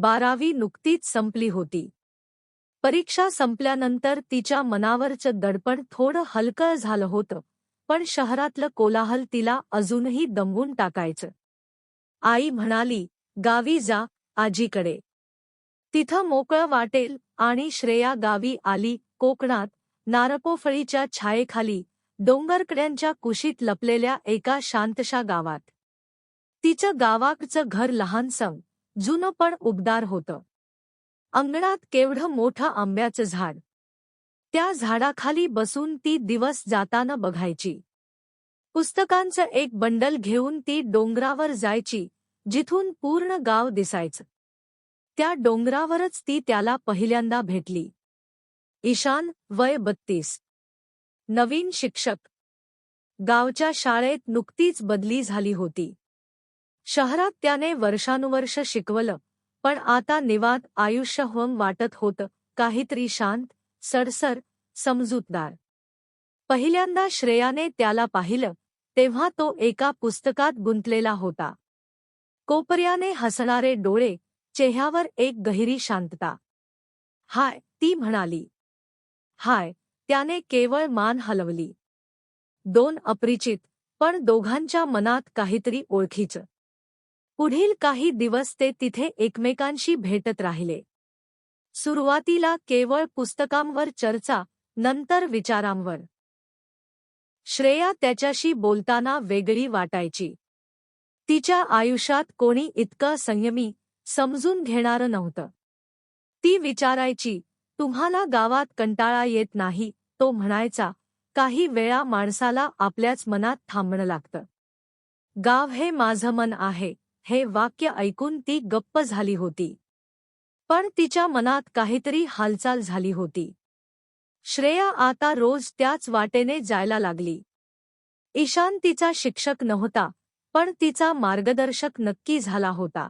बारावी नुकतीच संपली होती. परीक्षा संपल्यानंतर तिच्या मनावरचं दडपण थोडं हलकं झालं होतं पण शहरातलं कोलाहल तिला अजूनही दमवून टाकायचं. आई म्हणाली गावी जा आजीकडे. तिथं मोकळं वाटेल आणि श्रेया गावी आली कोकणात नारपोफळीच्या छायेखाली डोंगरकड्यांच्या कुशीत लपलेल्या एका शांतशा गावात. तिचं गावाकडचं घर लहानसं. जुनं पण उबदार होतं. अंगणात केवढं मोठं आंब्याचं झाड. त्या झाडाखाली बसून ती दिवस जाताना बघायची. पुस्तकांचं एक बंडल घेऊन ती डोंगरावर जायची जिथून पूर्ण गाव दिसायचं. त्या डोंगरावरच ती त्याला पहिल्यांदा भेटली. ईशान वय बत्तीस. नवीन शिक्षक. गावच्या शाळेत नुकतीच बदली झाली होती. शहरात त्याने वर्षानुवर्ष शिकवलं पण आता निवात आयुष्य होम वाटत होतं काहीतरी शांत सडसर समजूतदार. पहिल्यांदा श्रेयाने त्याला पाहिलं तेव्हा तो एका पुस्तकात गुंतलेला होता. कोपऱ्याने हसणारे डोळे चेह्यावर एक गहिरी शांतता. हाय ती म्हणाली. हाय त्याने केवळ मान हलवली. दोन अपरिचित पण दोघांच्या मनात काहीतरी ओळखीचं. पुढील काही दिवस ते तिथे एकमेकांशी भेटत राहिले. सुरुवातीला केवळ पुस्तकांवर चर्चा नंतर विचारांवर. श्रेया त्याच्याशी बोलताना वेगळी वाटायची. तिच्या आयुष्यात कोणी इतकं संयमी समजून घेणारं नव्हतं. ती विचारायची तुम्हाला गावात कंटाळा येत नाही तो म्हणायचा काही वेळा माणसाला आपल्याच मनात थांबणं लागतं. गाव हे माझं मन आहे हे वाक्य ऐकून ती गप्प झाली होती. पण तिच्या मनात काहीतरी हालचाल झाली होती. श्रेया आता रोज त्याच वाटेने जायला लागली. ईशान तिचा शिक्षक नव्हता पण तिचा मार्गदर्शक नक्की झाला होता.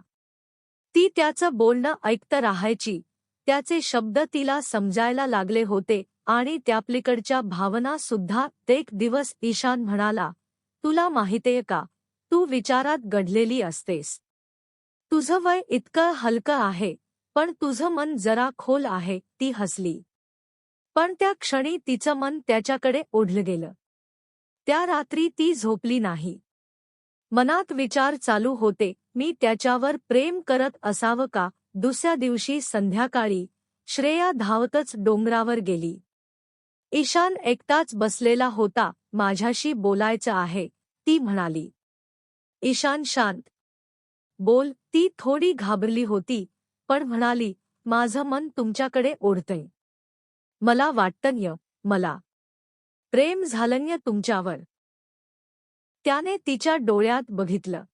ती त्याचं बोलणं ऐकत राहायची त्याचे शब्द तिला समजायला लागले होते आणि त्यापलीकडच्या भावना सुद्धा एक दिवस ईशान म्हणाला तुला माहितीये का तू विचारात गढलेली असतेस. तुझं वय इतकं हलकं आहे पण तुझं मन जरा खोल आहे ती हसली. पण त्या क्षणी तिचं मन त्याच्याकडे ओढलं गेलं. त्या रात्री ती झोपली नाही. मनात विचार चालू होते मी त्याच्यावर प्रेम करत असावं का? दुसऱ्या दिवशी संध्याकाळी श्रेया धावतच डोंगरावर गेली. ईशान एकटाच बसलेला होता माझ्याशी बोलायचं आहे ती म्हणाली. ईशान शांत. बोल ती थोडी घाबरली होती पण म्हणाली माझं मन तुमच्याकडे ओढतंय. मला वाटतंय मला. प्रेम झालंय तुमच्यावर. त्याने तिच्या डोळ्यात बघितलं.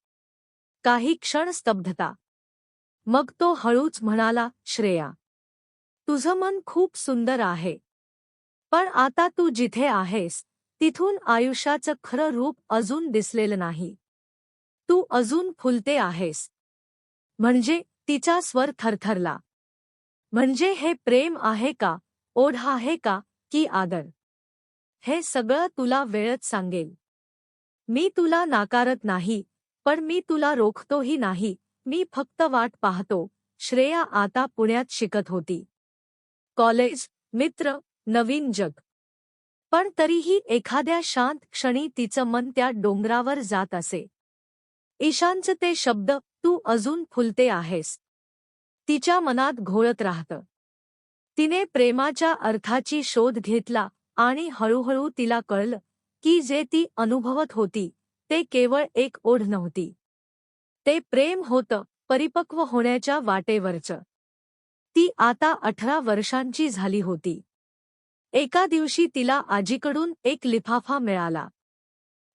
काही क्षण स्तब्धता. मग तो हळूच म्हणाला श्रेया तुझं मन खूप सुंदर आहे. पण आता तू जिथे आहेस तिथून आयुष्याचं खरं रूप अजून दिसलेलं नाही. तू अजून फुलते आहेस. म्हणजे तिचा स्वर थरथरला. म्हणजे हे प्रेम आहे का? ओढ आहे का? की आदर? हे सगळं तुला वेळच सांगेल. मी तुला नाकारत नाही पण मी तुला रोखतोही नाही. मी फक्त वाट पाहतो. श्रेया आता पुण्यात शिकत होती. कॉलेज मित्र नवीन जग. पण तरीही एखाद्या शांत क्षणी तिचं मन त्या डोंगरावर जात असे. ईशानचं ते शब्द तू अजून फुलते आहेस. तिच्या मनात घोळत राहतं. तिने प्रेमाच्या अर्थाची शोध घेतला आणि हळूहळू तिला कळलं की जे ती अनुभवत होती ते केवळ एक ओढ नव्हती. ते प्रेम होतं परिपक्व होण्याच्या वाटेवरचं. ती आता अठरा वर्षांची झाली होती. एका दिवशी तिला आजीकडून एक लिफाफा मिळाला.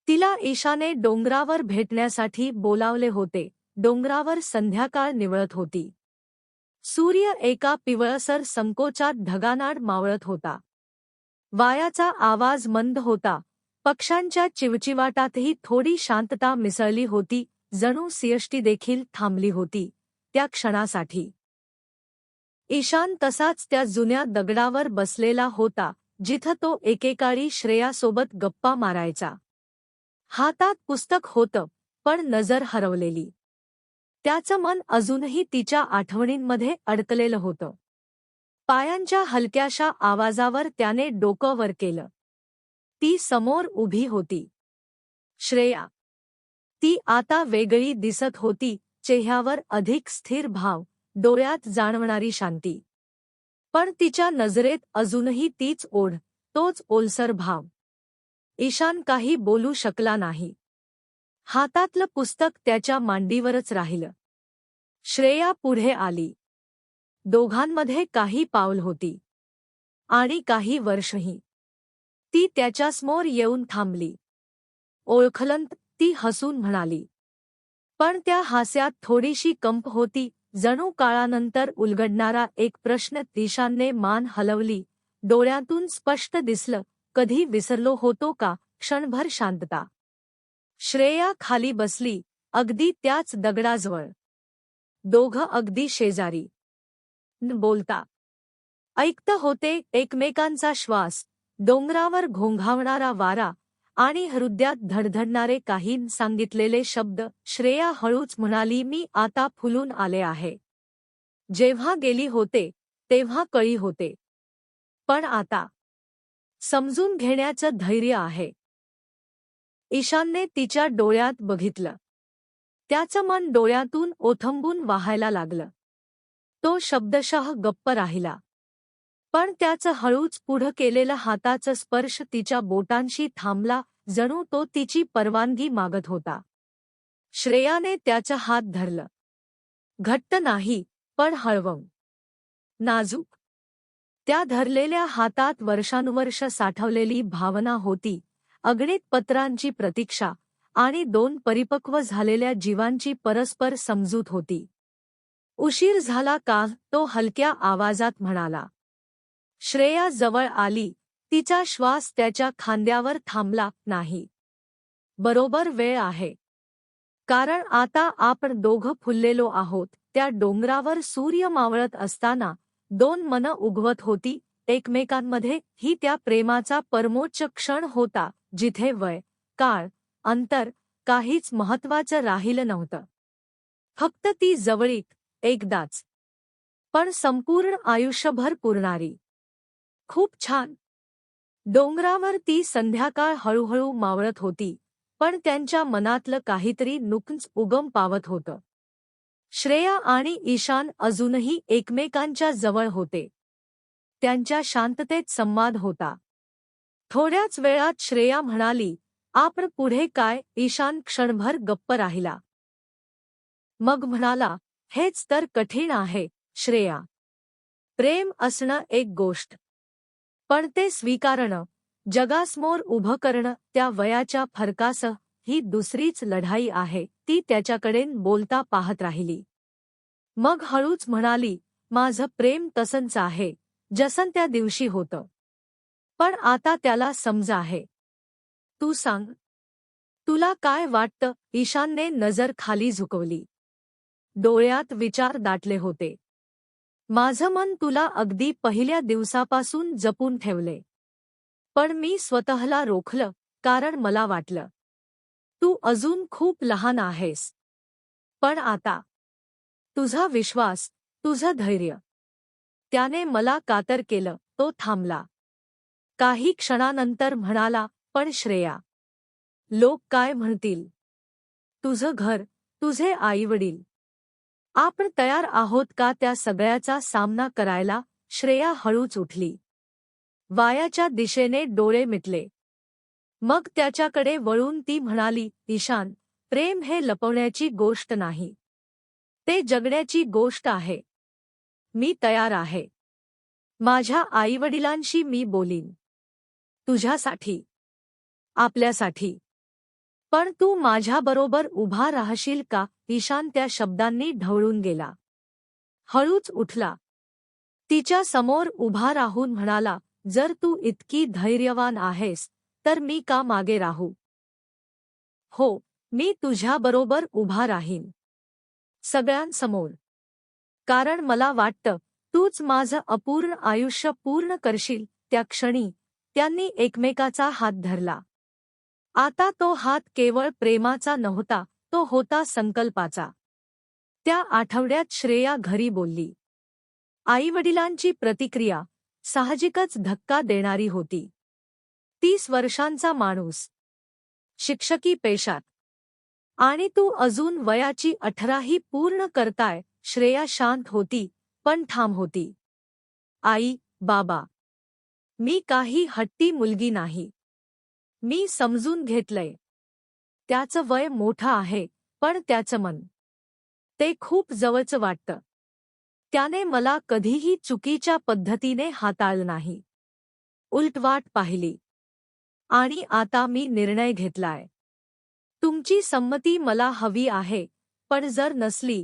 तिला ईशाने डोंगरावर भेटण्यासाठी बोलावले होते. डोंगरावर संध्याकाळ निवळत होती. सूर्य एका पिवळसर संकोचात ढगानाड मावळत होता. वायाचा आवाज मंद होता. पक्ष्यांच्या चिवचिवाटातही थोडी शांतता मिसळली होती. जणू सियष्टी देखील थांबली होती. त्या क्षणासाठी. ईशान तसाच त्या जुन्या दगडावर बसलेला होता जिथं तो एकेकाळी श्रेयासोबत गप्पा मारायचा. हातात पुस्तक होतं पण नजर हरवलेली. त्याचं मन अजूनही तिच्या आठवणींमध्ये अडकलेलं होतं. पायांच्या हलक्याशा आवाजावर त्याने डोकं वर केलं. ती समोर उभी होती. श्रेया. ती आता वेगळी दिसत होती चेह्यावर अधिक स्थिर भाव डोळ्यात जाणवणारी शांती. पण तिच्या नजरेत अजूनही तीच ओढ तोच ओलसर भाव. ईशान काही बोलू शकला नाही. हातातलं पुस्तक त्याच्या मांडीवरच राहिलं. श्रेया पुढे आली. दोघांमध्ये काही पावल होती. आणि काही वर्षही. ती त्याच्यासमोर येऊन थांबली. ओळखलंत ती हसून म्हणाली. पण त्या हास्यात थोडीशी कंप होती. जणू काळानंतर उलगडणारा एक प्रश्न ईशानने मान हलवली. डोळ्यातून स्पष्ट दिसलं. कधी विसरलो होतो का? क्षणभर शांतता. श्रेया खाली बसली अगदी त्याच दगडाजवळ. दोघं अगदी शेजारी. न बोलता. ऐकत होते एकमेकांचा श्वास डोंगरावर घोंघावणारा वारा आणि हृदयात धडधडणारे काही सांगितलेले शब्द. श्रेया हळूच म्हणाली मी आता फुलून आले आहे. जेव्हा गेली होते तेव्हा कळी होते. पण आता समजून घेण्याचं धैर्य आहे. ईशानने तिच्या डोळ्यात बघितलं. त्याचं मन डोळ्यातून ओथंबून वाहायला लागलं. तो शब्दशः गप्प राहिला. पण त्याचं हळूच पुढं केलेलं हाताचं स्पर्श तिच्या बोटांशी थांबला जणू तो तिची परवानगी मागत होता. श्रेयाने त्याचं हात धरलं. घट्ट नाही पण हळवं नाजूक. त्या धरलेल्या हातात वर्षानुवर्ष साठवलेली भावना होती. अगणित पत्रांची प्रतीक्षा आणि दोन परिपक्व झालेल्या जीवांची परस्पर समजूत होती. उशीर झाला का? तो हलक्या आवाजात म्हणाला. श्रेया जवळ आली. तिचा श्वास त्याच्या खांद्यावर थांबला नाही. बरोबर वेळ आहे. कारण आता आपण दोघं फुललेलो आहोत. त्या डोंगरावर सूर्य मावळत असताना दोन मन उगवत होती. एकमेकांमध्ये ही त्या प्रेमाचा परमोच्च क्षण होता जिथे वय काळ अंतर काहीच महत्वाचं राहिलं नव्हतं. फक्त ती जवळीक एकदाच. पण संपूर्ण आयुष्यभर पुरणारी. खूप छान. डोंगरावर ती संध्याकाळ हळूहळू मावळत होती पण त्यांच्या मनातलं काहीतरी नुकंच उगम पावत होतं. श्रेया आणि ईशान अजूनही एकमेकांच्या जवळ होते. त्यांच्या शांततेत संवाद होता. थोड्याच वेळात श्रेया म्हणाली आपण पुढे काय? ईशान क्षणभर गप्प राहिला. मग म्हणाला हेच तर कठीण आहे श्रेया. प्रेम असणं एक गोष्ट. पण ते स्वीकारणं. जगासमोर उभं करणं त्या वयाच्या फरकासह ही दुसरीच लढाई आहे ती त्याच्याकडेन बोलता पाहत राहिली. मग हळूच म्हणाली माझं प्रेम तसंच आहे जसन त्या दिवशी होतं. पण आता त्याला समज आहे. तू सांग. तुला काय वाटतं? ईशानने नजर खाली झुकवली. डोळ्यात विचार दाटले होते. माझं मन तुला अगदी पहिल्या दिवसापासून जपून ठेवले पण मी स्वतःला रोखलं कारण मला वाटलं. तू अजून खूप लहान आहेस. पण आता तुझा विश्वास तुझं धैर्य त्याने मला कातर केलं तो थांबला. काही क्षणानंतर म्हणाला पण श्रेया लोक काय म्हणतील? तुझं घर तुझे आईवडील आपण तयार आहोत का त्या सगळ्याचा सामना करायला? श्रेया हळूच उठली. वायाच्या दिशेने डोळे मिटले. मग त्याच्याकडे वळून ती म्हणाली ईशान प्रेम हे लपवण्याची गोष्ट नाही. ते जगण्याची गोष्ट आहे. मी तयार आहे. माझ्या आईवडिलांशी मी बोलीन. तुझ्यासाठी. आपल्यासाठी. पण तू माझ्याबरोबर उभा राहशील का? ईशान त्या शब्दांनी ढवळून गेला. हळूच उठला. तिच्या समोर उभा राहून म्हणाला जर तू इतकी धैर्यवान आहेस तर मी का मागे राहू? हो मी तुझ्याबरोबर उभा राहीन. सगळ्यांसमोर. कारण मला वाटतं तूच माझं अपूर्ण आयुष्य पूर्ण करशील त्या क्षणी त्यांनी एकमेकाचा हात धरला. आता तो हात केवळ प्रेमाचा नव्हता तो होता संकल्पाचा. त्या आठवड्यात श्रेया घरी बोलली. आईवडिलांची प्रतिक्रिया साहजिकच धक्का देणारी होती. तीस वर्षांचा माणूस. शिक्षकी पेशात. आणि तू अजून वयाची अठराही पूर्ण करताय श्रेया शांत होती पण ठाम होती. आई बाबा. मी काही हट्टी मुलगी नाही. मी समजून घेतलंय. त्याचं वय मोठं आहे पण त्याचं मन. ते खूप जवळचं वाटतं. त्याने मला कधीही चुकीच्या पद्धतीने हाताळलं नाही. उलटवाट पाहिली. आणि आता मी निर्णय घेतलाय. तुमची संमती मला हवी आहे पण जर नसली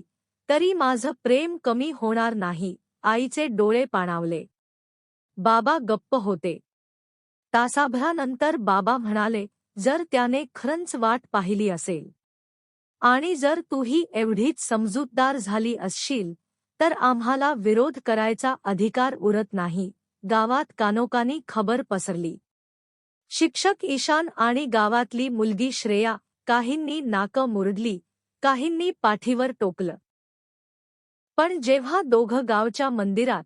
तरी माझं प्रेम कमी होणार नाही आईचे डोळे पाणावले. बाबा गप्प होते. तासाभरानंतर बाबा म्हणाले जर त्याने खरंच वाट पाहिली असेल आणि जर तूही एवढीच समजूतदार झाली असशील तर आम्हाला विरोध करायचा अधिकार उरत नाही गावात कानोकानी खबर पसरली. शिक्षक ईशान आणि गावातली मुलगी श्रेया काहींनी नाकं मुरडली काहींनी पाठीवर टोकलं. पण जेव्हा दोघं गावच्या मंदिरात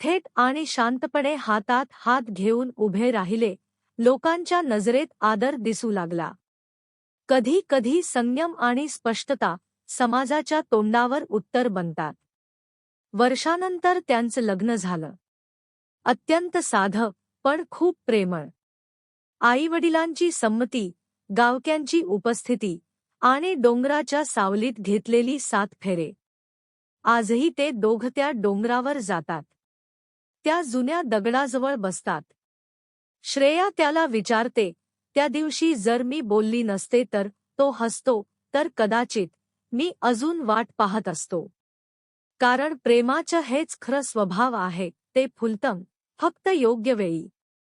थेट आणि शांतपणे हातात हात घेऊन उभे राहिले लोकांच्या नजरेत आदर दिसू लागला. कधी कधी संयम आणि स्पष्टता समाजाच्या तोंडावर उत्तर बनतात. वर्षानंतर त्यांचं लग्न झालं. अत्यंत साधं पण खूप प्रेमळ. आईवडिलांची संमती गावक्यांची उपस्थिती आणि डोंगराच्या सावलीत घेतलेली सात फेरे. आजही ते दोघ त्या डोंगरावर जातात. त्या जुन्या दगडाजवळ बसतात. श्रेया त्याला विचारते त्या दिवशी जर मी बोलली नसते तर तो हसतो तर कदाचित मी अजून वाट पाहत असतो. कारण प्रेमाचं हेच खरं स्वभाव आहे ते फुलतम फक्त योग्य वेळी